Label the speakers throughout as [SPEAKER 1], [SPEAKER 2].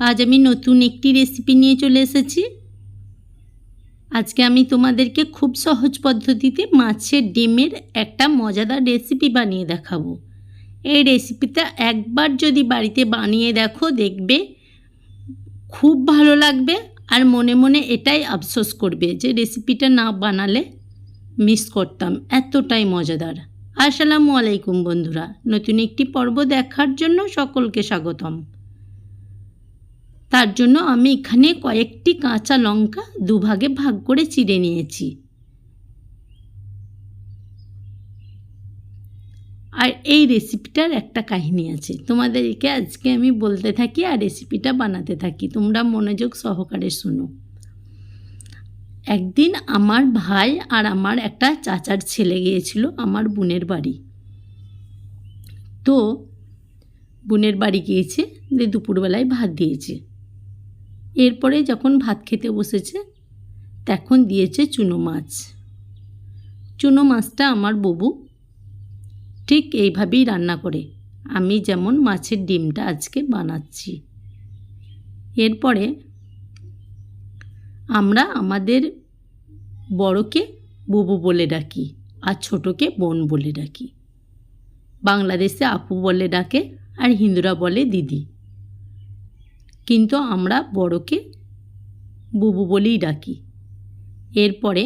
[SPEAKER 1] আজ আমি নতুন একটি রেসিপি নিয়ে চলে এসেছি। আজকে আমি তোমাদেরকে খুব সহজ পদ্ধতিতে মাছের ডিমের একটা মজাদার রেসিপি বানিয়ে দেখাবো। এই রেসিপিটা একবার যদি বাড়িতে বানিয়ে দেখো, দেখবে খুব ভালো লাগবে আর মনে মনে এটাই আফসোস করবে যে রেসিপিটা না বানালে মিস করতাম, এতটাই মজাদার। আসসালামু আলাইকুম বন্ধুরা, নতুন একটি পর্ব দেখার জন্য সকলকে স্বাগতম। তার জন্য আমি এখানে কয়েকটি কাঁচা লঙ্কা দুভাগে ভাগ করে চিড়ে নিয়েছি। আর এই রেসিপিটার একটা কাহিনী আছে। তোমাদেরকে আজকে আমি বলতে থাকি আর রেসিপিটা বানাতে থাকি। তোমরা মনোযোগ সহকারে শুনো। একদিন আমার ভাই আর আমার একটা চাচার ছেলে গিয়েছিল আমার বোনের বাড়ি। তো বোনের বাড়ি গিয়েছে, যে দুপুরবেলায় ভাত দিয়েছে। এরপরে যখন ভাত খেতে বসেছে, তখন দিয়েছে চুনো মাছ। চুনো মাছটা আমার ববু ঠিক এইভাবেই রান্না করে। আমি যেমন মাছের ডিমটা আজকে বানাচ্ছি। এরপরে আমরা আমাদের বড়কে বুবু বলে ডাকি আর ছোটকে বোন বলে ডাকি। বাংলাদেশে আপু বলে ডাকে আর হিন্দুরা বলে দিদি। কিন্তু আমরা বড়কে বুবু বলেই ডাকি। এরপরে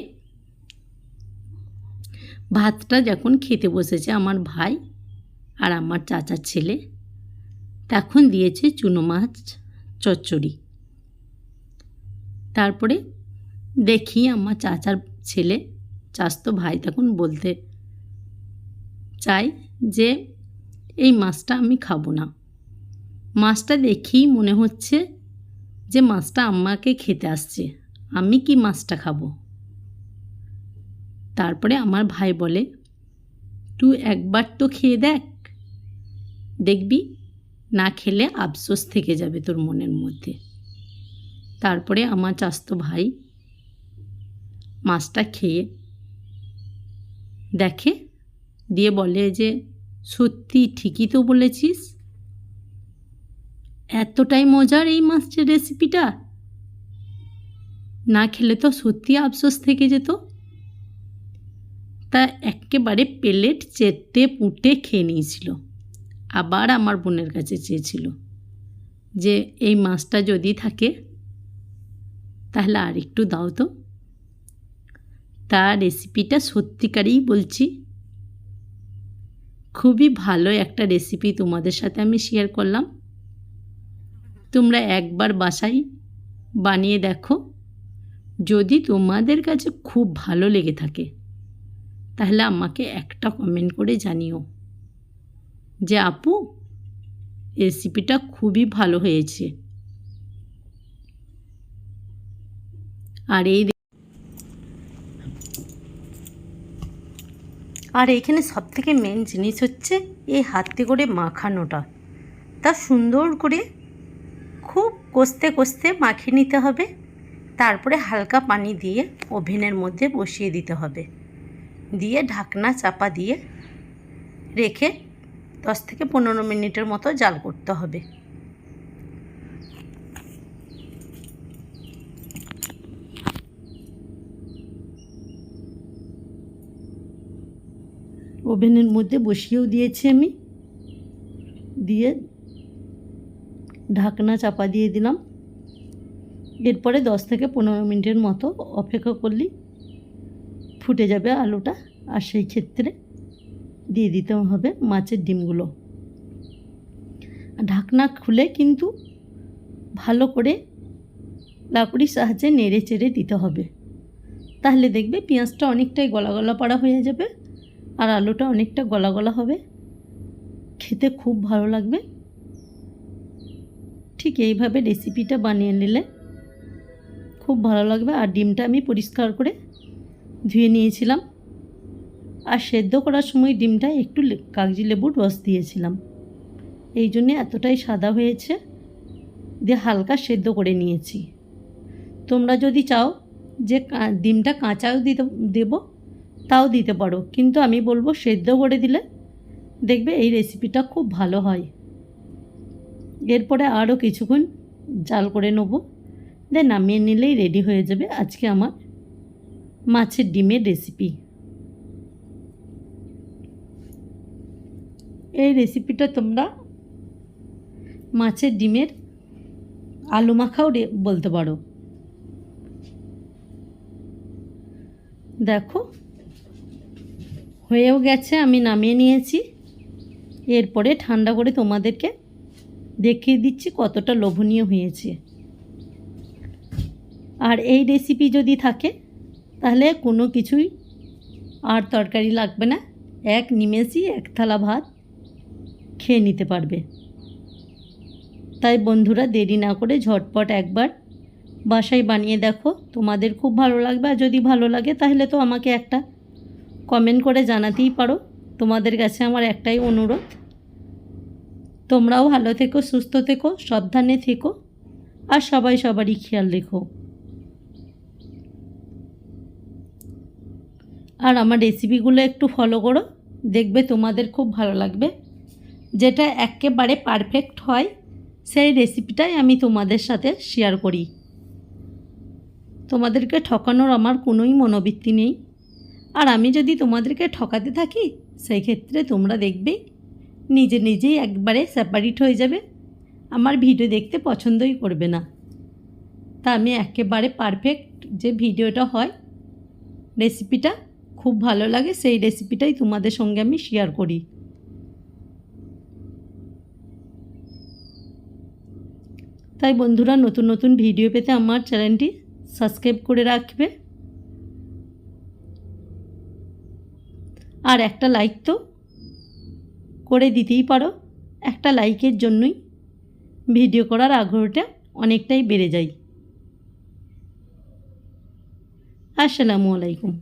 [SPEAKER 1] ভাতটা যখন খেতে বসেছে আমার ভাই আর আমার চাচার ছেলে, তখন দিয়েছে চুনো মাছ চচ্চড়ি। তারপরে দেখি আমার চাচার ছেলে চাস্তো ভাই তখন বলতে চাই যে, এই মাছটা আমি খাব না। মাছটা দেখেই মনে হচ্ছে যে মাছটা আমাকে খেতে আসছে। আমি কি মাছটা খাব? তারপরে আমার ভাই বলে, তুই একবার তো খেয়ে দেখ। দেখবি, না খেলে আফসোস থেকে যাবে তোর মনের মধ্যে। তারপরে আমার চাস্তো ভাই মাছটা খেয়ে দেখে, দিয়ে বলে যে, সত্যি ঠিকই তো বলেছিস। এতটাই মজার এই মাছের রেসিপিটা না খেলে তো সত্যি আফসোস থেকে যেত। তা একেবারে প্লেট চেটে পুটে খেয়ে নিয়েছিল। আবার আমার বোনের কাছে চেয়েছিল যে, এই মাছটা যদি থাকে, তাহলে আর একটু দাও তো। তার রেসিপিটা সত্যিকারই বলছি, খুবই ভালো একটা রেসিপি তোমাদের সাথে আমি শেয়ার করলাম। তোমরা একবার বাসায় বানিয়ে দেখো। যদি তোমাদের কাছে খুব ভালো লেগে থাকে, তাহলে আমাকে একটা কমেন্ট করে জানিও যে, আপু রেসিপিটা খুবই ভালো হয়েছে। আর এই আর এখানে সবথেকে মেন জিনিস হচ্ছে এই হাতে করে মাখানোটা। তা সুন্দর করে কষতে কষতে মাখিয়ে নিতে হবে। তারপরে হালকা পানি দিয়ে ওভেনের মধ্যে বসিয়ে দিতে হবে। দিয়ে ঢাকনা চাপা দিয়ে রেখে দশ থেকে পনেরো মিনিটের মতো জাল করতে হবে। ওভেনের মধ্যে বসিয়েও দিয়েছি আমি। দিয়ে ঢাকনা চাপা দিয়ে দিলাম। এরপরে দশ থেকে পনেরো মিনিটের মতো অপেক্ষা করলেই ফুটে যাবে আলুটা আর সেই ক্ষেত্রে দিয়ে দিতে হবে মাছের ডিমগুলো। ঢাকনা খুলে কিন্তু ভালো করে লাকড়ির সাহায্যে নেড়ে চেড়ে দিতে হবে। তাহলে দেখবে পেঁয়াজটা অনেকটাই গলা গলা পাড়া হয়ে যাবে আর আলুটা অনেকটা গলা গলা হবে। খেতে খুব ভালো লাগবে। ঠিক এইভাবে রেসিপিটা বানিয়ে নিলে খুব ভালো লাগবে। আর ডিমটা আমি পরিষ্কার করে ধুয়ে নিয়েছিলাম। আর সেদ্ধ করার সময় ডিমটা একটু কাগজি লেবুর রস দিয়েছিলাম। এই জন্যে এতটাই সাদা হয়েছে দিয়ে হালকা সেদ্ধ করে নিয়েছি। তোমরা যদি চাও যে ডিমটা কাঁচাও দিতে দেবো, তাও দিতে পারো। কিন্তু আমি বলব সেদ্ধ করে দিলে দেখবে এই রেসিপিটা খুব ভালো হয়। এরপরে আরও কিছুক্ষণ জাল করে নেব। দেন নামিয়ে নিলেই রেডি হয়ে যাবে আজকে আমার মাছের ডিমের রেসিপি এই রেসিপিটা তোমরা মাছের ডিমের আলু মাখাও বলতে পারো। দেখো, হয়েও গেছে, আমি নামিয়ে নিয়েছি। এরপরে ঠান্ডা করে তোমাদেরকে দেখিয়ে দিচ্ছি কতটা লোভনীয় হয়েছে। আর এই রেসিপি যদি থাকে, তাহলে কোনো কিছুই আর তরকারি লাগবে না। এক নিমেষই এক থালা ভাত খেয়ে নিতে পারবে। তাই বন্ধুরা, দেরি না করে ঝটপট একবার বাসায় বানিয়ে দেখো। তোমাদের খুব ভালো লাগবে, আর যদি ভালো লাগে, তাহলে তো আমাকে একটা কমেন্ট করে জানাতেই পারো। তোমাদের কাছে আমার একটাই অনুরোধ। তোমরাও ভালো থেকো, সুস্থ থেকো, সাবধানে থেকো, আর সবাই সবারই খেয়াল রেখো। আর আমার রেসিপিগুলো একটু ফলো করো, দেখবে তোমাদের খুব ভালো লাগবে। যেটা একেবারে পারফেক্ট হয়, সেই রেসিপিটাই আমি তোমাদের সাথে শেয়ার করি। তোমাদেরকে ঠকানোর আমার কোনোই মনোবৃত্তি নেই। আর আমি যদি তোমাদেরকে ঠকাতে থাকি, সেই ক্ষেত্রে তোমরা দেখবে নিজে নিজেই একবারে সেপারেট হয়ে যাবে। আমার ভিডিও দেখতে পছন্দই করবে না। তা আমি একেবারে পারফেক্ট যে ভিডিওটা হয় রেসিপিটা খুব ভালো লাগে, সেই রেসিপিটাই তোমাদের সঙ্গে আমি শেয়ার করি। তাই বন্ধুরা, নতুন নতুন ভিডিও পেতে আমার চ্যানেলটি সাবস্ক্রাইব করে রাখবে। আর একটা লাইক তো করে দিতেই পারো একটা লাইকের জন্যই। ভিডিও করার আগ্রহটা অনেকটাই বেড়ে যায়। আসসালামু আলাইকুম।